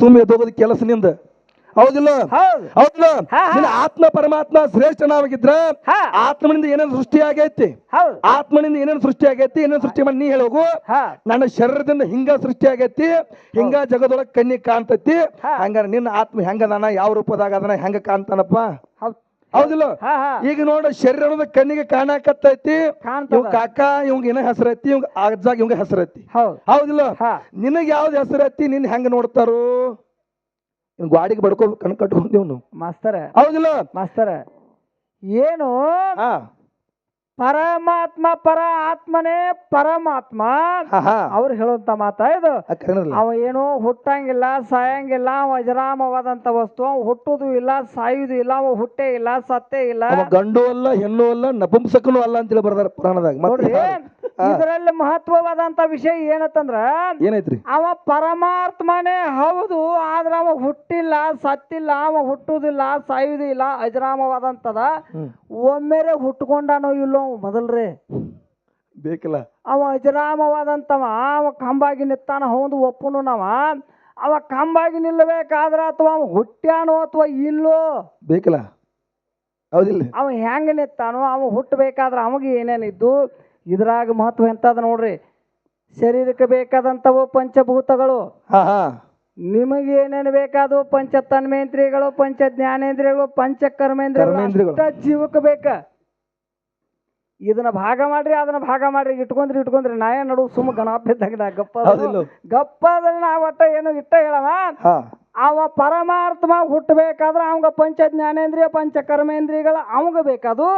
ಸುಮ್ಮನೆ ಎದ್ದೋಗೋದು ಕೆಲಸ ನಿಂದ. ಹೌದಿಲ್ಲ? ಹೌದು. ಹೌದಿಲ್ಲ. ನಿನ್ನ ಆತ್ಮ ಪರಮಾತ್ಮ ಶ್ರೇಷ್ಠ ನಾವಾಗಿದ್ರ ಆತ್ಮನಿಂದ ಏನೇನು ಸೃಷ್ಟಿ ಆಗೈತಿ? ಹೌದು. ಆತ್ಮನಿಂದ ಏನೇನು ಸೃಷ್ಟಿ ಆಗೈತಿ ಏನೇನು ಸೃಷ್ಟಿ ಮಾಡಿ ನೀ ಹೇಳೋಗು ನನ್ನ ಶರೀರದಿಂದ ಹಿಂಗ ಸೃಷ್ಟಿ ಆಗೈತಿ ಹಿಂಗ ಜಗದೊಳಗ ಕಣ್ಣಿ ಕಾಣ್ತೈತಿ. ಹಂಗಾರೆ ನಿನ್ನ ಆತ್ಮ ಹೆಂಗದಾನ ಯಾವ ರೂಪದಾಗ ಅದನ್ನ ಹೆಂಗ ಕಾಣ್ತಾನಪ್ಪ? ಹೌದಿಲ್ಲ? ಈಗ ನೋಡ ಶರೀರ ಅನ್ನೋದು ಕಣ್ಣಿಗೆ ಕಾಣಕತ್ತೈತಿ. ಇವ್ ಕಾಕ ಇವಂಗ ಏನ ಹೆಸರೈತಿ ಇವಂಗ ಅಜ್ಜಾಗ ಇವಂಗ ಹೆಸರೈತಿ. ಹೌದು. ಹೌದಿಲ್ಲ? ನಿನಗ ಯಾವ್ದು ಹೆಸರೈತಿ ನಿನ್ ಹೆಂಗ ನೋಡ್ತಾರೋ? ಗಾಡಿಗೆ ಬಡ್ಕೋ ಕಣ್ ಕಟ್ಕೊಂಡೇವ್ನು ಮಾಸ್ತರ. ಹೌದಿಲ್ಲ? ಮಾಸ್ತರ. ಏನು? ಹಾ. ಪರಮಾತ್ಮ ಪರ ಆತ್ಮನೇ ಪರಮಾತ್ಮ ಅವ್ರು ಹೇಳುವಂತ ಮಾತಾ ಇದು. ಅವ ಏನು ಹುಟ್ಟಂಗಿಲ್ಲ ಸಾಯಂಗಿಲ್ಲ ಅವ ಅಜರಾಮವಾದಂತ ವಸ್ತು ಅವ ಹುಟ್ಟುದು ಇಲ್ಲ ಸಾಯುದು ಇಲ್ಲ ಅವ ಹುಟ್ಟೇ ಇಲ್ಲ ಸತ್ತೇ ಇಲ್ಲ. ಗಂಡು ಅಲ್ಲ ಹೆಣ್ಣು ಅಲ್ಲ ನಪುಂಸಕನು ಅಲ್ಲ ಅಂತೇಳಿ ಬರ್ದಾರ ಪುರಾಣದಾಗ. ನೋಡ್ರಿ ಇದರಲ್ಲಿ ಮಹತ್ವವಾದಂತ ವಿಷಯ ಏನತ್ತಂದ್ರ ಏನೈತ್ರಿ? ಅವ ಪರಮಾತ್ಮನೇ ಹೌದು ಆದ್ರ ಅವ ಹುಟ್ಟಿಲ್ಲ ಸತ್ತಿಲ್ಲ ಅವ ಹುಟ್ಟುದಿಲ್ಲ ಸಾಯುದಿಲ್ಲ ಅಜರಾಮವಾದಂತದ. ಒಮ್ಮೆರೆ ಹುಟ್ಕೊಂಡಾನೋ ಇಲ್ಲೋ ಅವ ಮೊದಲ್ರಿ. ಬೇಕಿಲ್ಲ. ಅವ ಅಜರಾಮವಾದಂಥವ ಅವ ಕಂಬಾಗಿ ನಿತ್ತಾನ ಹೌದು ಒಪ್ಪನು ನಾವ. ಅವ ಕಂಬಾಗಿ ನಿಲ್ಲಬೇಕಾದ್ರ ಅಥವಾ ಅವ ಹುಟ್ಟ್ಯಾನೋ ಅಥವಾ ಇಲ್ಲೋ. ಬೇಕಿಲ್ಲ. ಹೌದಿಲ್ಲ. ಅವ ಹೆಂಗ ನಿತ್ತಾನೋ ಅವ ಹುಟ್ಟಬೇಕಾದ್ರ ಅವಾಗ ಏನೇನಿದ್ದು ಇದ್ರಾಗ ಮಹತ್ವ ಎಂತದ ನೋಡ್ರಿ? ಶರೀರಕ್ಕೆ ಬೇಕಾದಂಥವು ಪಂಚಭೂತಗಳು. ಹಾ ಹಾ. ನಿಮಗೆ ಏನೇನು ಬೇಕಾದವು? ಪಂಚ ತನ್ಮೇಂದ್ರಿಯಗಳು ಪಂಚ ಜ್ಞಾನೇಂದ್ರಿಯಗಳು ಪಂಚ ಕರ್ಮೇಂದ್ರಿಯಗಳು ಕರ್ಮೇಂದ್ರಿಯಗಳು. ಅಷ್ಟ ಜೀವಕ್ಕೆ ಬೇಕ. ಇದನ್ನ ಭಾಗ ಮಾಡ್ರಿ ಅದನ್ನ ಭಾಗ ಮಾಡ್ರಿ ಇಟ್ಕೊಂಡ್ರಿ ಇಟ್ಕೊಂಡ್ರಿ. ನಾಯ ನಡು ಸುಮ್ಮ ಗಣಾಪಿದ್ದಾಗ ಗಪ್ಪ? ಗಪ್ಪ ಅದನ್ನ ನಾ ಒಟ್ಟ ಏನು ಇಟ್ಟ ಹೇಳವ? ಅವ ಪರಮಾರ್ಥಮ ಹುಟ್ಟಬೇಕಾದ್ರೆ ಅವಂಗ ಪಂಚ ಜ್ಞಾನೇಂದ್ರಿಯ ಪಂಚ ಕರ್ಮೇಂದ್ರಿಯಗಳ ಅವಂಗ ಬೇಕದು.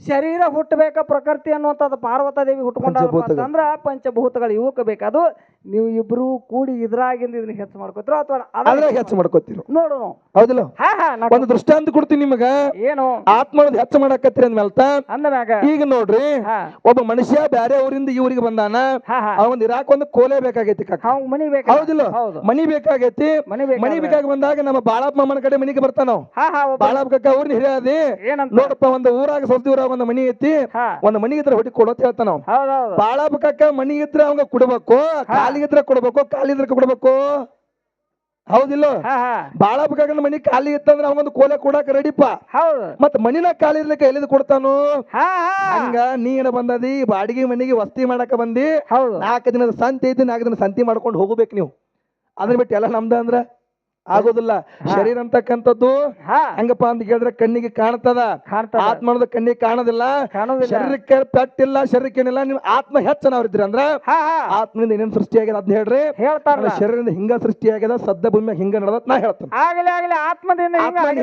ಶರೀರ ಹುಟ್ಟಬೇಕ ಪ್ರಕೃತಿ ಅನ್ನುವಂಥದ್ದು ಪಾರ್ವತ ದೇವಿ ಹುಟ್ಕೊಂಡಾರ ಪಂಚಭೂತಗಳು. ಅಂದ್ರ ಪಂಚಭೂತಗಳು ಇವಕ್ಕೆ ಅದು ನೀವು ಇಬ್ರು ಕೂಡಿ ಇದ್ರಾಗಿಂದ ಇದನ್ನ ಹೆಚ್ಚು ಮಾಡ್ಕೋತಿರೋ ಅಥವಾ ಹೆಚ್ಚು ಮಾಡ್ಕೋತಿರ? ನೋಡೋಣ ಹೌದಿಲ್ಲ? ಹಾ ಹಾ ನಾ ಒಂದು ದೃಷ್ಟಾಂತ ಕೊಡ್ತೀನಿ ನಿಮಗ. ಏನು? ಆತ್ಮ ಹೆಚ್ಚು ಮಾಡಕತ್ರಿ ಅಂದ್ಮೇಲೆ ಅಂದಮ್ಯಾಗ ಈಗ ನೋಡ್ರಿ ಒಬ್ಬ ಮನುಷ್ಯ ಬ್ಯಾರೆ ಊರಿಂದ ಈ ಊರಿಗೆ ಬಂದಾನ ಅವನ್ ಇರಾಕ ಒಂದು ಕೋಲೆ ಬೇಕಾಗೈತಿ ಕಾಕ. ಮನಿ ಬೇಕ? ಹೌದಿಲ್ಲ? ಹೌದು. ಮನಿ ಬೇಕಾಗೈತಿ. ಮನಿ ಮನಿ ಬೇಕಾಗಿ ಬಂದಾಗ ನಮ್ಮ ಬಾಳಪ್ಪ ಮಾಮನ ಕಡೆ ಮನಿಗೆ ಬರ್ತಾನ ಬಾಳಪ್ಪ ಕಕ್ಕ ಊರಿನ ಹಿರಿಯಾದಿ ಏನಂತ? ನೋಡಪ್ಪ ಒಂದು ಊರಾಗ ಸೊಸದಿ ಊರಾಗ ಒಂದು ಮನಿ ಐತಿ ಒಂದ್ ಒಂದು ಮನಿ ಇದ್ರೆ ಹೊಡಿ ಕೊಡೋತ್ ಹೇಳ್ತಾನ ಬಾಳ ಹೌದೌದು. ಕಕ್ಕ ಮನಿ ಇದ್ರೆ ಅವಂಗ ಕೊಡ್ಬೇಕು ಕಾಲಿಗಿದ್ರೆ ಕೊಡ್ಬೇಕು ಕಾಲಿದ್ರೆ ಕೊಡ್ಬೇಕು. ಹೌದಿಲ್ಲ? ಬಾಳ ಕಕ್ಕನ ಮನಿ ಖಾಲಿ ಇತ್ತಂದ್ರ ಅವಂಗೊಂದು ಕೋಲೆ ಕೊಡಾಕ ರೆಡಿಪ್ಪ ಹೌದು. ಮತ್ ಮನಿನ ಖಾಲಿ ಇರ್ಲಿಕ್ಕೆ ಎಲ್ಲಿದ್ ಕೊಡ್ತಾನು? ಹಂಗ ನೀ ಏನ ಬಂದದಿ ಬಾಡಿಗೆ ಮನಿಗೆ ವಸ್ತಿ ಮಾಡಕ ಬಂದಿ ನಾಲ್ಕು ದಿನದ ಸಂತಿ ಐತಿ ನಾಲ್ಕು ದಿನ ಸಂತಿ ಮಾಡ್ಕೊಂಡು ಹೋಗ್ಬೇಕು ನೀವು. ಅದನ್ನ ಬಿಟ್ಟು ಎಲ್ಲ ನಮ್ದ ಅಂದ್ರ? ಆಗೋದಿಲ್ಲ. ಶರೀರ ಅಂತಕ್ಕಂಥದ್ದು ಹೆಂಗಪ್ಪ ಅಂತ ಕೇಳಿದ್ರೆ ಕಣ್ಣಿಗೆ ಕಾಣ್ತದ. ಆತ್ಮದ ಆತ್ಮನದ ಕಣ್ಣಿಗೆ ಕಾಣೋದಿಲ್ಲ. ಶರೀರಕ್ಕೆ ಪೆಟ್ಟಿಲ್ಲ ಶರೀರಕ್ಕೆ ಏನಿಲ್ಲ ನಿಮ್ಮ ಆತ್ಮ ಹೆಚ್ಚನವ್ರಿದ್ರಿ ಅಂದ್ರ ಹಾ ಹಾ. ಆತ್ಮದಿಂದ ಏನೇನ್ ಸೃಷ್ಟಿ ಆಗ್ಯದ ಅದ್ ಹೇಳ್ರಿ. ಹೇಳ್ತಾರೆ ಶರೀರದಿಂದ ಹಿಂಗ ಸೃಷ್ಟಿ ಆಗ್ಯದ ಸದ್ದ ಭೂಮಿ ಹಿಂಗ ನಡೆದ ನಾ ಹೇಳ್ತೇನೆ. ಆಗಲಿ ಆಗಲಿ ಆತ್ಮದಿಂದ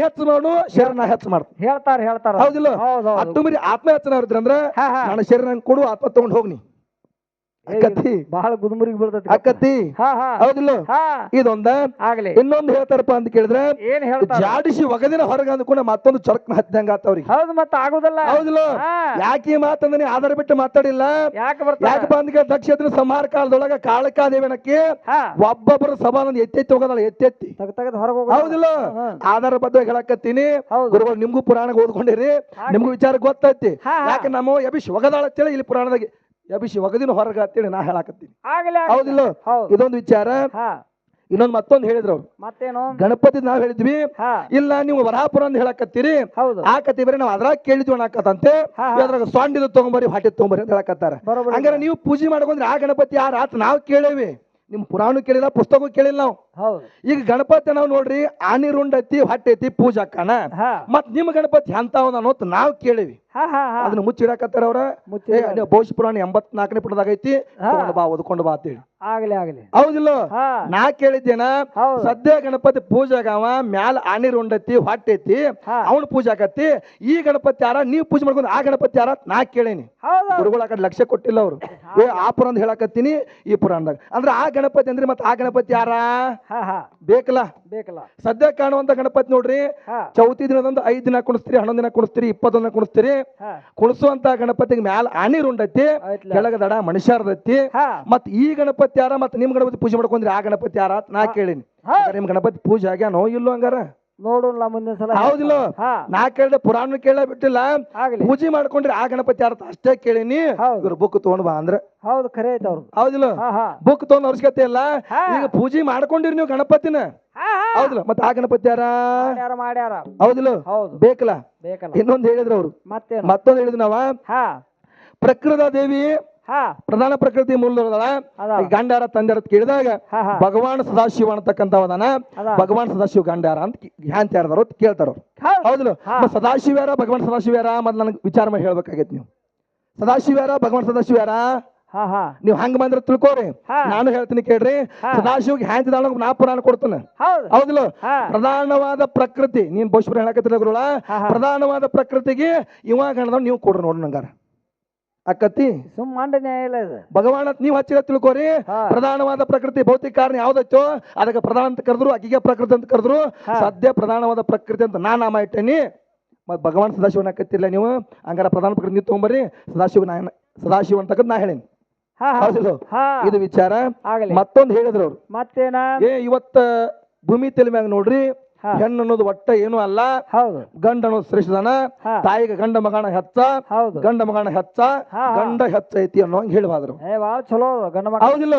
ಹೆಚ್ಚು ಮಾಡು ಶರೀರನ ಹೆಚ್ಚು ಮಾಡ್ತೀನಿ ಹೇಳ್ತಾರ ಹೇಳ್ತಾರ. ಹೌದಿಲ್ಲ? ಹೌದು ಹೌದು. ಅಟ್ಟು ಮರಿ ಆತ್ಮ ಹೆಚ್ಚನವ್ರಿದ್ರಿ ಅಂದ್ರ ಹಾ ಹಾ. ನನ್ನ ಶರೀರ ಕೊಡು ಆತ್ಮ ತಗೊಂಡ್ ಹೋಗ್ನಿ. ಅಕ್ಕತ್ತಿ ಬಹಳ ಗುದುಮುರಿಗೆ ಬರ್ತೈತಿ ಅಕ್ಕತ್ತಿ ಹಾ ಹಾ. ಹೌದಿಲ್ಲ? ಇದೊಂದ. ಆಗ್ಲಿ. ಇನ್ನೊಂದು ಹೇಳ್ತಾರಪ್ಪ ಅಂತ ಕೇಳಿದ್ರೆ ಏನ್ ಹೇಳ್ತಾರ? ಜಾಡಿಸಿ ಒಗದಿನ ಹೊರಗೆ ಅಂದ್ಕೊಂಡು ಮತ್ತೊಂದು ಚರಕ್ನ ಹತ್ತಂಗ ಆತವ್ರಿ ಹೌದು ಮತ್ತ ಆಗುದಲ್ಲ. ಹೌದಿಲ್ಲ? ಯಾಕೆ ಮಾತಂದ್ರೆ ಆಧಾರ ಬಿಟ್ಟು ಮಾತಾಡಿಲ್ಲ? ಯಾಕೆ ಯಾಕಪ್ಪ ಅಂತ ಕೇಳಿ ದಕ್ಷಿಣ ಸಂಹಾರ ಕಾಲದೊಳಗ ಕಾಳಕಾದೇವನಕ್ಕೆ ದೇವನಕ್ಕೆ ಒಬ್ಬೊಬ್ಬರು ಸಭಾನಂದ ಎತ್ತೆತ್ತಿ ಹೋಗೋದಲ್ಲ ಎತ್ತೆತ್ತಿ. ತೆಗ್ ತೆಗೆದು ಹೊರಗೆ ಹೌದಿಲ್ಲ? ಆಧಾರ ಬದ್ಧ ಹೇಳಕತ್ತೀನಿ. ಗುರುಗಳು ನಿಮ್ಗೂ ಪುರಾಣ ಓದ್ಕೊಂಡಿರಿ. ನಿಮ್ಗೂ ವಿಚಾರ ಗೊತ್ತೈತಿ. ಯಾಕೆ ನಮ್ಮ ಯಬಿಶ್ ಒಗದಾಳ ಅಂತೇಳಿ ಇಲ್ಲಿ ಪುರಾಣದಾಗ ಯಬಿಶ್ ಒಗದಿನ ಹೊರಗ ಅಂತೇಳಿ ನಾ ಹೇಳಕತ್ತೀನಿ. ಆಗ್ಲಿ. ಹೌದಿಲ್ಲ? ಇದೊಂದು ವಿಚಾರ. ಇನ್ನೊಂದು ಮತ್ತೊಂದು ಹೇಳಿದ್ರು. ಅವ್ರು ಮತ್ತೇನು? ಗಣಪತಿ ನಾವ್ ಹೇಳಿದ್ವಿ. ಇಲ್ಲ ನೀವು ವರಾಪುರ ಅಂತ ಹೇಳಕತ್ತೀರಿ. ಹೌದು. ಆ ಕತಿ ಬರೀ ನಾವು ಅದ್ರಾಗ ಕೇಳಿದ್ವಿ ಅನ್ನಕತ್ತಂತೆ. ಅದ್ರಾಗ ಸೊಂಡಿದು ತಗೊಂಬರಿ ಹೊಟ್ಟೆ ತಗೊಂಬರಿ ಅಂತ ಹೇಳಕತ್ತಾರ. ಹಂಗಾರ ನೀವು ಪೂಜೆ ಮಾಡ್ಕೊಂಡ್ರೆ ಆ ಗಣಪತಿ ಆ ಆತ ನಾವು ಕೇಳೇವಿ. ನಿಮ್ ಪುರಾಣ ಕೇಳಿಲ್ಲ ಪುಸ್ತಕ ಕೇಳಿಲ್ಲ ನಾವು. ಈಗ ಗಣಪತಿ ನಾವು ನೋಡ್ರಿ ಆನಿ ರುಂಡ್ ಐತಿ ಹೊಟ್ಟೆ ಐತಿ ಪೂಜಾಕ್ಕನ ಕಣ ಮತ್ ನಿಮ್ ಗಣಪತಿ ಅನ್ನೋತ್ ನಾವ್ ಕೇಳಿವಿ. ಅದನ್ನ ಮುಚ್ಚಿಡಕತ್ತಾರ ಅವ್ರ. ಬಹುಶಃ ಪುರಾಣ ಎಂಬತ್ನಾಲ್ಕನೇ ಪುಟದಾಗ ಐತಿ. ಬಾ ಓದ್ಕೊಂಡು ಬಾ ಅಂತೇಳಿ. ಆಗ್ಲಿ ಆಗ್ಲಿ. ಹೌದಿಲ್ಲ? ನಾ ಕೇಳಿದ್ದೇನ ಸದ್ಯ ಗಣಪತಿ ಪೂಜಾಗವ ಮ್ಯಾಲ ಆನಿ ಉಂಡತಿ ಹೊಟ್ಟೈತಿ ಅವನು ಪೂಜೆ ಆಕತಿ ಈ ಗಣಪತಿ ಯಾರ ನೀವ್ ಪೂಜೆ ಮಾಡ್ಕೊಂಡು ಆ ಗಣಪತಿ ಯಾರ ನಾ ಕೇಳೇನಿ. ಗುರುಗಳ ಕಡೆ ಲಕ್ಷ್ಯ ಕೊಟ್ಟಿಲ್ಲ ಅವರು. ಏ ಆ ಪುರಾಣ ಹೇಳಕತ್ತೀನಿ ಈ ಪುರಾಣದಾಗ. ಅಂದ್ರೆ ಆ ಗಣಪತಿ ಅಂದ್ರೆ ಮತ್ತೆ ಆ ಗಣಪತಿ ಯಾರ? ಬೇಕಲ್ಲ? ಬೇಕಲ್ಲ? ಸದ್ಯ ಕಾಣುವಂತ ಗಣಪತಿ ನೋಡ್ರಿ ಚೌತಿ ದಿನದಂದು ಐದ್ ದಿನ ಕುಣಿಸ್ತೀರಿ ಹನ್ನೊಂದ್ ದಿನ ಕುಣಿಸ್ತೀರಿ ಇಪ್ಪತ್ತೊಂದ್ ದಿನ ಕುಣಿಸ್ತೀರಿ. ಕುಣಿಸುವಂತ ಗಣಪತಿಗೆ ಮ್ಯಾಲ ಆನಿ ರುಂಡೈತಿ. ಕೆಳಗ ದಡ ಮತ್ ಈ ಗಣಪತಿ ಯಾರ? ಮತ್ ನಿಮ್ ಗಣಪತಿ ಪೂಜೆ ಮಾಡ್ಕೊಂಡ್ರಿ ಆ ಗಣಪತಿ ಯಾರ? ಅಂತ ನಾ ಕೇಳಿನಿ. ನಿಮ್ ಗಣಪತಿ ಪೂಜೆ ಆಗ್ಯಾನೋ ಇಲ್ಲೋ ಹಂಗಾರ? ನೋಡೋಣ ಮುಂದಿನ ಸಲ ಹೌದಿಲ್ಲ? ನಾ ಕೇಳ್ದೆ ಪುರಾಣ ಕೇಳ ಬಿಟ್ಟಿಲ್ಲ. ಆಗ್ಲಿ. ಪೂಜೆ ಮಾಡ್ಕೊಂಡ್ರಿ ಆ ಗಣಪತಿ ಅರ್ಥ ಅಷ್ಟೇ ಕೇಳಿನಿ. ಹೌದು. ಇವ್ರ ಬುಕ್ ತಗೊಂಡ್ ಬಾ ಅಂದ್ರೆ. ಹೌದು ಖರೆ ಐತೆ ಅವ್ರು ಹೌದಿಲ್ಲ? ಹಾ ಹಾ. ಬುಕ್ ತಗೊಂಡ್ ಅವಶ್ಯಕತೆ ಇಲ್ಲ ಹಾ. ಈಗ ಪೂಜೆ ಮಾಡ್ಕೊಂಡಿರಿ ನೀವು ಗಣಪತಿನ? ಹೌದಿಲ್ಲ? ಮತ್ತೆ ಆ ಗಣಪತಿ ಯಾರ? ಮಾಡ್ಯಾರ ಮಾಡ್ಯಾರ? ಹೌದಿಲ್ಲ? ಹೌದು. ಬೇಕಲ್ಲ? ಬೇಕಲ್ಲ. ಇನ್ನೊಂದ್ ಹೇಳಿದ್ರು ಅವ್ರು. ಮತ್ತೇನು? ಮತ್ತೊಂದ್ ಹೇಳಿದ್ರು ನಾವ? ಹಾ. ಪ್ರಕೃತ ದೇವಿ ಪ್ರಧಾನ ಪ್ರಕೃತಿ ಮೂಲದಳ ಅದ. ಗಂಡಾರ ತಂದೆ ಕೇಳಿದಾಗ ಭಗವಾನ್ ಸದಾಶಿವ ಅದ. ಭಗವಾನ್ ಸದಾಶಿವ ಗಂಡಾರ ಅಂತ ಹ್ಯಾಂತ ಯಾರ್ದಾರೋ ಕೇಳ್ತಾರ ಹೌದಲ್ಲ. ಸದಾಶಿವ್ಯಾರ ಭಗವಾನ್ ಸದಾಶಿವ್ಯಾರ ಮತ್ ನನಗೆ ವಿಚಾರ ಮಾಡಿ ಹೇಳ್ಬೇಕಾಗೈತಿ ನೀವು. ಸದಾಶಿವ್ಯಾರ ಭಗವಾನ್ ಸದಾಶಿವ್ಯಾರ ನೀವ್ ಹಂಗ ಬಂದ್ರ ತಿಳ್ಕೊರಿ. ನಾನು ಹೇಳ್ತೀನಿ ಕೇಳ್ರಿ. ಸದಾಶಿವ್ಗೆ ಹ್ಯಾಂತಿದಾಳ ನಾ ಪುರಾಣ ಕೊಡ್ತಾನೆ. ಹೌದು. ಹೌದಿಲ್ಲ ಪ್ರಧಾನವಾದ ಪ್ರಕೃತಿ ನೀನ್ ಬಹುಶಃ ಹೇಳಕತ್ತಿರ ಗುರುಳ. ಪ್ರಧಾನವಾದ ಪ್ರಕೃತಿಗೆ ಇವಾಗ ನೀವು ಕೊಡ್ರಿ ನೋಡ್ರಿ ನಂಗಾರ. ಅಕ್ಕತಿ? ಸುಮ್ಮಂಡ ನ್ಯಾಯಾಲಯ ಇದು ಭಗವಾನ ನೀವ್ ಹಚ್ಚಿರ ತಿಳ್ಕೊರಿ. ಹಾ. ಪ್ರಧಾನವಾದ ಪ್ರಕೃತಿ ಭೌತಿಕ ಕಾರಣ ಯಾವ್ದೈತೋ ಅದಕ್ಕೆ ಪ್ರಧಾನ ಅಂತ ಕರೆದ್ರು ಅಕ್ಕಿಗೆ ಪ್ರಕೃತಿ ಅಂತ ಕರೆದ್ರು. ಹಾ. ಸದ್ಯ ಪ್ರಧಾನವಾದ ಪ್ರಕೃತಿ ಅಂತ ನಾ ನಾಮ ಇಟ್ಟೇನಿ. ಮತ್ ಭಗವಾನ್ ಸದಾಶಿವನ ಕತ್ತಿಲ್ಲ ನೀವು. ಹಂಗಾರ ಪ್ರಧಾನ ಪ್ರಕೃತಿ ನೀವು ತಗೊಂಬರ್ರಿ. ಸದಾಶಿವ ನಾ ಸದಾಶಿವ ಅಂತಕ್ಕದ್ ನಾ ಹೇಳೇನಿ. ಹಾ ಹಾ. ಹೌದಿಲ್ಲ ಹಾ. ಇದು ವಿಚಾರ. ಆಗಲಿ. ಮತ್ತೊಂದು ಹೇಳಿದ್ರು ಅವ್ರು. ಮತ್ತೇನ? ಏ ಇವತ್ತ ಭೂಮಿ ತಲೆ ಮ್ಯಾಗ ನೋಡ್ರಿ. ಹೆಣ್ಣು ಅನ್ನೋದು ಒಟ್ಟ ಏನು ಅಲ್ಲ. ಹೌದು. ಗಂಡ ಅನ್ನೋದು ಶ್ರೇಷ್ಠದನ ತಾಯಿಗೆ ಗಂಡ ಮಗನ ಹೆಚ್ಚ ಹೌದು. ಗಂಡ ಮಗನ ಹೆಚ್ಚ. ಗಂಡ ಹೆಚ್ಚ ಐತಿ ಅನ್ನೋ ಹೇಳುವಾದ್ರು ಏ ಭಾಳ ಚಲೋ ಗಂಡ ಮಗ. ಹೌದಿಲ್ಲ?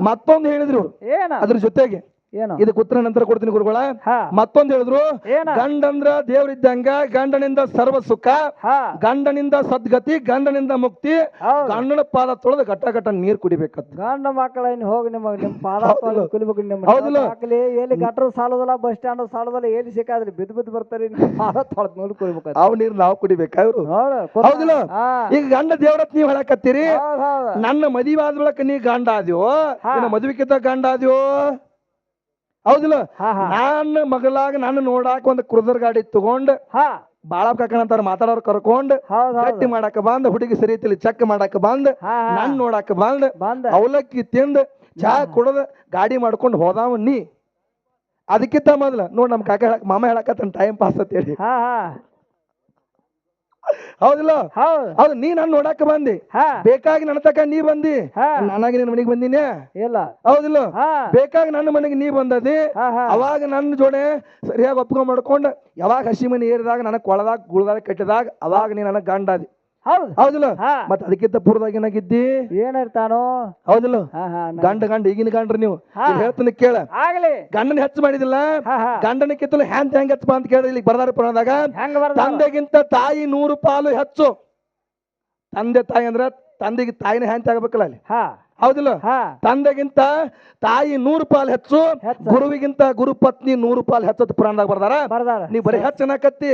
ಮತ್ತೊಂದು ಹೇಳಿದ್ರು. ಏನ? ಅದ್ರ ಜೊತೆಗೆ ಏನು? ಇದಕ್ಕೆ ಉತ್ತರ ನಂತರ ಕೊಡ್ತೀನಿ ಗುರುಗಳ. ಹಾ. ಮತ್ತೊಂದು ಹೇಳಿದ್ರು ಏನ? ಗಂಡಂದ್ರ ದೇವರಿದ್ದಂಗ ಗಂಡನಿಂದ ಸರ್ವ ಸುಖ ಹಾ. ಗಂಡನಿಂದ ಸದ್ಗತಿ ಗಂಡನಿಂದ ಮುಕ್ತಿ ಹೌದು. ಗಂಡನ ಪಾದ ತೊಳೆದು ಗಟ್ಟ ಗಟ್ಟ ನೀರ್ ಕುಡಿಬೇಕಂತ. ಗಂಡ ಮಕ್ಕಳ ಇನ್ನು ಹೋಗಿ ನಿಮ್ಮ ನಿಮ್ಮ ಪಾದ ಹೌದು. ಕುಲಿಬೇಕು ನಿಮ್ಮ ಹೌದಿಲ್ಲ? ಎಲ್ಲಿ ಗಟ್ರ ಸಾಲದಲ್ಲ ಬಸ್ ಸ್ಟ್ಯಾಂಡ್ ಸಾಲದಲ್ಲ ಎಲ್ಲಿ ಸಿಕ್ಕಾದ್ರಿ? ಬಿದ್ದು ಬಿದ್ದು ಬರ್ತಾರೆ ಪಾದ ತೊಳೆದು ನೋಡಿ ಕುಲಿಬೇಕು ಅವ್ ನೀರ್ ನಾವು ಕುಡಿಬೇಕಾ ಇವ್ರು? ನೋಡು ಹೌದಿಲ್ಲ? ಹಾ. ಈಗ ಗಂಡ ದೇವ್ರತ್ ನೀವ್ ಹೇಳಕತ್ತೀರಿ. ಹೌದು ಹೌದು. ನನ್ನ ಮದುವೆ ಆದ ಬಳಿಕ ನೀ ಗಂಡ ಆದ್ಯೋ? ಹಾ. ನಿನ್ನ ಗಂಡ ಆದ್ಯೋ? ಹೌದಿಲ್ಲ? ನಾನು ನನ್ನ ಮಗಳಾಗ ನಾನು ನೋಡಾಕ ಒಂದು ಕ್ರೂಸರ್ ಗಾಡಿ ತಗೊಂಡ್ ಬಾಳ ಕಾಕಣಂತಾರ ಮಾತಾಡೋರ್ ಕರ್ಕೊಂಡ್ ಗಟ್ಟಿ ಮಾಡಾಕ ಬಂದ್ ಹುಡುಗಿ ಸರಿತಿಲಿ ಚೆಕ್ ಮಾಡಾಕ ಬಂದ್ ನಾನು ನೋಡಾಕ ಬಂದ್ ಬಂದ. ಅವಲಕ್ಕಿ ತಿಂದ್ ಚಾ ಕುಡದ ಗಾಡಿ ಮಾಡ್ಕೊಂಡು ಹೋದಾವ ನೀ. ಅದಕ್ಕಿಂತ ಮೊದಲ ನೋಡ್ ನಮ್ ಕಾಕ ಹೇಳಕ್ ಮಾಮ ಹೇಳಕ್ ಟೈಮ್ ಪಾಸ್ ಅಂತ ಹೇಳಿ ಹೌದಿಲ್ಲ? ಹೌದು. ಹೌದು ನೀ ನನ್ನ ನೋಡಾಕ ಬಂದಿ. ಹಾ. ಬೇಕಾಗಿ ನನ್ನ ತಕ ನೀ ಬಂದಿ. ನನಗೆ ನಾನಾಗಿ ನಿನ್ನ ಮನೆಗೆ ಬಂದಿನಿ ಇಲ್ಲ. ಹೌದಿಲ್ಲ? ಹಾ. ಬೇಕಾಗಿ ನನ್ನ ಮನೆಗೆ ನೀ ಬಂದದಿ. ಹಾ ಹಾ. ಅವಾಗ ನನ್ನ ಜೋಡೆ ಸರಿಯಾಗಿ ಒಪ್ಕೊಂಡ್ ಮಾಡ್ಕೊಂಡು ಯಾವಾಗ ಹಸಿ ಮನೆ ಏರಿದಾಗ ನನಗೆ ಕೊಳದಾಗ ಗುಳದಾಗ ಕಟ್ಟಿದಾಗ ಅವಾಗ ನೀ ನನಗೆ ಗಂಡಾದಿ. ಹೌದು. ಹೌದಿಲ್ಲ? ಹಾ. ಅದಕ್ಕಿಂತ ಪೂರ್ವದಾಗ ಏನಾಗಿದ್ದಿ? ಏನಿರ್ತಾನೋ ಹೌದಿಲ್ಲ? ಹಾ ಹಾ ನ- ಗಂಡ ಗಂಡ ಈಗಿನ ಗಂಡ್ರಿ ನೀವು. ಹಾ. ಹೇಳ್ತೀನಿ ಕೇಳ. ಆಗ್ಲಿ. ಗಂಡನ ಹೆಚ್ಚು ಮಾಡಿದಿಲ್ಲ? ಹಾ ಹಾ. ಗಂಡನ ಕಿತ್ತಲು ಹ್ಯಾಂತ ಹೆಂಗ್ ಹೆಚ್ಚು ಅಂತ ಕೇಳಿದ್ರೆ ಇಲ್ಲಿ ಬರದಾರ ಪುರಾಣದಾಗ ಹೆಂಗ ಬರ್ದ ತಂದೆಗಿಂತ ತಾಯಿ ನೂರು ಪಾಲು ಹೆಚ್ಚು. ತಂದೆ ತಾಯಿ ಅಂದ್ರ ತಂದೆಗೆ ತಾಯಿನ ಹ್ಯಾಂತ ಆಗ್ಬೇಕಲ್ಲ ಅಲ್ಲಿ. ಹಾ. ಹೌದಿಲ್ಲ? ತಂದೆಗಿಂತ ತಾಯಿ ನೂರು ಪಾಲ್ ಹೆಚ್ಚು. ಗುರುವಿಗಿಂತ ಗುರು ಪತ್ನಿ ನೂರು ಪಾಲ್ ಹೆಚ್ಚತ್ ಪುರಾಣದಾಗ ಬರ್ದಾರ? ಬರ್ದಾರ. ನೀ ಬರೀ ಹೆಚ್ಚನಕತ್ತಿ.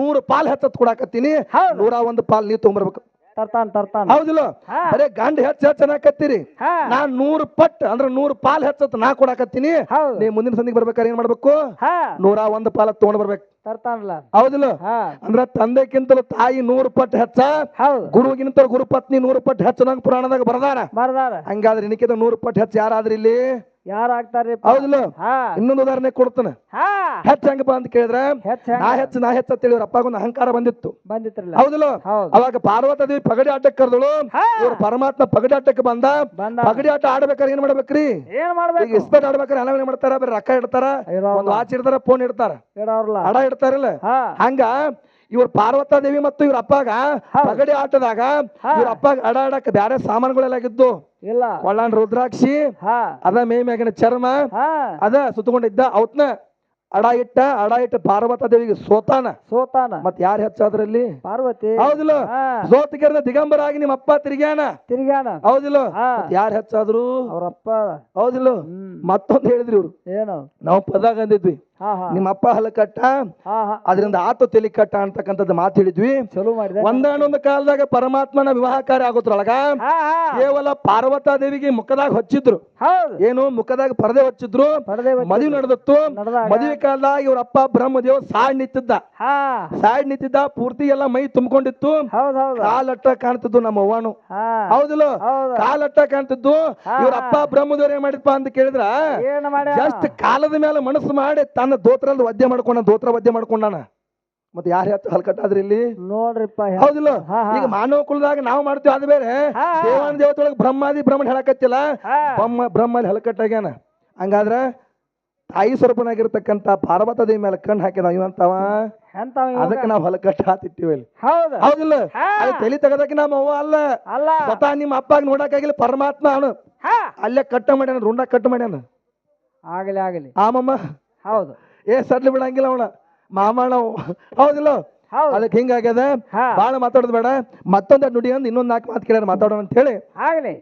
ನೂರು ಪಾಲ್ ಹೆಚ್ಚತ್ ಕೊಡಾಕತ್ತೀನಿ ನೂರ ಒಂದು ಪಾಲ್ ನೀ ತೊಗೊಂಬರ್ಬೇಕು. ತರ್ತಾನ ತರ್ತಾನ. ಹೌದಿಲ್ಲ? ಅರೇ ಬರೇ ಗಂಡ ಹೆಚ್ಚ ಹೆಚ್ಚನಕತ್ತೀರಿ ಹಾ. ನಾ ನೂರು ಪಟ್ ಅಂದ್ರ ನೂರು ಪಾಲ್ ಹೆಚ್ಚತ್ ನಾ ಕೊಡಾಕತ್ತೀನಿ. ಹೌದು. ನೀ ಮುಂದಿನ ಸಂದಿಗೆ ಬರ್ಬೇಕಾರೆ ಏನ್ ಮಾಡ್ಬೇಕು? ನೂರ ಒಂದು ಪಾಲ ತಗೊಂಡ್ ಬರ್ಬೇಕು. ತರ್ತಾನಲ್ಲ. ಹೌದಿಲ್ಲ? ಅಂದ್ರೆ ತಂದೆಕ್ಕಿಂತಲೂ ತಾಯಿ ನೂರು ಪಟ್ ಹೆಚ್ಚ ಹೌದು. ಗುರುಗಿಂತ ಗುರು ಪತ್ನಿ ನೂರು ಪಟ್ ಹೆಚ್ಚ ನಂಗೆ ಪುರಾಣದಾಗ ಬರ್ದಾರ. ಬರ್ದಾರ. ಹಂಗಾದ್ರೆ ನಿನಕಿಂತ ನೂರು ಪಟ್ ಹೆಚ್ಚ ಯಾರಾದ್ರಿ ಇಲ್ಲಿ ಯಾರ ಆಗ್ತಾರ್ರಿ ಹೌದಿಲ್ಲ. ಹಾ. ಇನ್ನೊಂದು ಉದಾಹರಣೆ ಕೊಡ್ತಾನೆ. ಹಾ. ಹೆಚ್ಚ ಹೆಂಗಪ್ಪ ಅಂತ ಕೇಳಿದ್ರೆ ಹೆಚ್ಚ ನಾ ಹೆಚ್ಚು ನಾ ಹೆಚ್ಚ ಅಂತ ಹೇಳಿ ಅವ್ರ ಅಪ್ಪಗೊಂದು ಅಹಂಕಾರ ಬಂದಿತ್ತು. ಬಂದಿತ್ರಲ್ಲ ಹೌದಿಲ್ಲ? ಹೌದು. ಅವಾಗ ಪಾರ್ವತ ದೇವಿ ಪಗಡಿ ಆಟಕ್ಕೆ ಕರೆದಳು. ಇವ್ರು ಪರಮಾತ್ಮ ಪಗಡಿ ಆಟಕ್ಕೆ ಬಂದ. ಪಗಡಿ ಆಟ ಆಡ್ಬೇಕಾದ್ರೆ ಏನ್ ಮಾಡ್ಬೇಕ್ರಿ? ಏನ್ ಮಾಡ್ಬೇಕು? ಇಸ್ಪೆಟ್ ಆಡ್ಬೇಕಾದ್ರೆ ಅಲವಣೆ ಮಾಡ್ತಾರ ಬರೀ ರೊಕ್ಕ ಇಡ್ತಾರ ಒಂದು ವಾಚ್ ಇಡ್ತಾರ ಫೋನ್ ಇಡ್ತಾರ. ಅಡ ಹಡ ಇಡ್ತಾರಲ್ಲ ಹಂಗ ಇವ್ರ ಪಾರ್ವತ ದೇವಿ ಮತ್ತು ಇವ್ರ ಅಪ್ಪಾಗ. ಪಗಡಿ ಆಟದಾಗ. ಇವ್ರ ಅಪ್ಪಾಗ ಅಡ ಆಡಕ್ಕೆ ಬ್ಯಾರೆ ಸಾಮಾನುಗಳೆಲ್ಲ ಆಗಿದ್ದು ಇಲ್ಲ. ಒಳ್ಳಾಣ ರುದ್ರಾಕ್ಷಿ ಹಾ. ಅದ ಮೇ ಮ್ಯಾಗಿನ ಚರ್ಮ ಅದ ಸುತ್ತಕೊಂಡಿದ್ದ ಅವತ್ನ ಅಡ ಇಟ್ಟ ಅಡ ಇಟ್ಟ ಪಾರ್ವತ ದೇವಿಗೆ ಸೋತಾನ. ಸೋತಾನ. ಮತ್ ಯಾರು ಹೆಚ್ಚಾದ್ರಲ್ಲಿ? ಪಾರ್ವತಿ. ಹೌದಿಲ್ಲ. ಸೋತಿಗೆರ್ದ ದಿಗಂಬರ ಆಗಿ ನಿಮ್ಮ ಅಪ್ಪ ತಿರ್ಗ್ಯಾನ. ತಿರ್ಗ್ಯಾನ. ಹೌದಿಲ್ಲ. ಯಾರ ಹೆಚ್ಚಾದ್ರು? ಅವ್ರಪ್ಪ. ಹೌದಿಲ್ಲ. ಮತ್ತೊಂದು ಹೇಳಿದ್ರಿ ಇವ್ರು. ಏನು? ನಾವು ಪದಾಗ ಅಂದಿದ್ವಿ ನಿಮ್ಮ ಅಪ್ಪ ಹಲಕಟ್ಟ ಅದರಿಂದ ಆತ ತೆಲಿ ಕಟ್ಟ ಅಂತಕ್ಕಂಥದ್ದು ಮಾತು ಹೇಳಿದ್ವಿ. ಚಲೋ ಮಾಡಿದೆ. ಒಂದಾನೊಂದು ಕಾಲದಾಗ ಪರಮಾತ್ಮನ ವಿವಾಹ ಕಾರ್ಯ ಆಗೋದ್ರೊಳಗ ಕೇವಲ ಪಾರ್ವತಾ ದೇವಿಗೆ ಮುಖದಾಗ ಹಚ್ಚಿದ್ರು. ಏನು ಮುಖದಾಗ ಪರದೆ ಹಚ್ಚಿದ್ರು. ಪರದೆ ಮದುವೆ ನಡೆದತ್ತು. ಮದುವೆ ಕಾಲದಾಗ ಇವ್ರ ಅಪ್ಪ ಬ್ರಹ್ಮದೇವ್ ಸಾಡ್ ನಿಂತಿದ್ದ. ಸಾಡ್ ನಿಂತಿದ್ದ ಪೂರ್ತಿ ಎಲ್ಲ ಮೈ ತುಂಬಿಕೊಂಡಿತ್ತು. ಹೌದ್ ಹೌದು. ಕಾಲಟ್ಟ ಕಾಣ್ತಿದ್ದು ನಮ್ಮ ಅವ್ವನು. ಹೌದಿಲ್ಲ? ಹೌದು. ಕಾಲಟ್ಟ ಕಾಣ್ತಿದ್ದು. ಇವ್ರ. ಅಪ್ಪ ಬ್ರಹ್ಮದೇವ್ರ ಏನ್ ಮಾಡಿದ್ಪ ಅಂತ ಕೇಳಿದ್ರ? ಜಸ್ಟ್ ಕಾಲದ ಮೇಲೆ ಮನಸ್ಸು ಮಾಡಿ ತನ್ನ ದೋತ್ರಲ್ಲಿ ವದ್ಯ ಮಾಡ್ಕೊಂಡ ದೋತ್ರ ವದ್ಯ ಮಾಡ್ಕೊಂಡಾನ ಮತ್ತೆ ಯಾರು ಹೆಚ್ಚು ಹಲ್ಕಟ್ಟಾದ್ರಿ ಇಲ್ಲಿ? ನೋಡ್ರಿಪ್ಪ ಹೌದಿಲ್ಲ. ಈಗ ಮಾನವ ಕುಲದಾಗ ನಾವು ಮಾಡ್ತೀವಿ ಅದು ಬೇರೆ. ದೇವಾನ ದೇವತೊಳಗೆ ಬ್ರಹ್ಮಾದಿ ಬ್ರಹ್ಮ ಹೇಳಕತ್ತಿಲ್ಲ. ಬ್ರಹ್ಮ ಬ್ರಹ್ಮಲ್ಲಿ ಹಲಕಟ್ಟಾಗ್ಯಾನ ಹಂಗಾದ್ರ ತಾಯಿ ಸ್ವರೂಪನಾಗಿರ್ತಕ್ಕಂಥ ಪಾರ್ವತ ದೇವಿ ಮೇಲೆ ಕಣ್ಣು ಹಾಕಿದ ಇವಂತವ? ಅದಕ್ಕೆ ನಾವು ಹೊಲಕಟ್ಟ ಹಾತಿಟ್ಟಿವಿ ಅಲ್ಲಿ. ಹೌದು. ಹೌದಿಲ್ಲ. ತಲೆ ತೆಗದಕ್ಕೆ ನಮ್ಮ ಅವ್ವ ಅಲ್ಲ. ಅಲ್ಲ. ಸ್ವತಃ ನಿಮ್ಮ ಅಪ್ಪಾಗ ನೋಡಕ್ಕಾಗಿಲ್ಲ ಪರಮಾತ್ಮ ಅವನು. ಹಾ. ಅಲ್ಲೇ ಕಟ್ಟ ಮಾಡ್ಯಾನ ರುಂಡ ಕಟ್ಟ ಮಾಡ್ಯಾನ. ಆಗಲಿ ಆಗಲಿ. ಆಮಮ್ಮ. ಹೌದು. ಏ ಸಡ್ಲು ಬಿಡಂಗಿಲ್ಲ ಅವಣ ಮಾಮಣ್ಣ ಹೌದಿಲ್ಲ? ಹೌದು. ಅದಕ್ಕೆ ಹಿಂಗಾಗ್ಯದ? ಬಾಳ ಮಾತಾಡೋದು ಬೇಡ. ಮತ್ತೊಂದು ನುಡಿ ಅಂದ್ ಇನ್ನೊಂದು ನಾಲ್ಕು ಮಾತು ಕೇಳ್ಯಾರ ಮಾತಾಡೋಣ ಅಂತ ಹೇಳಿ. ಆಗಲಿ.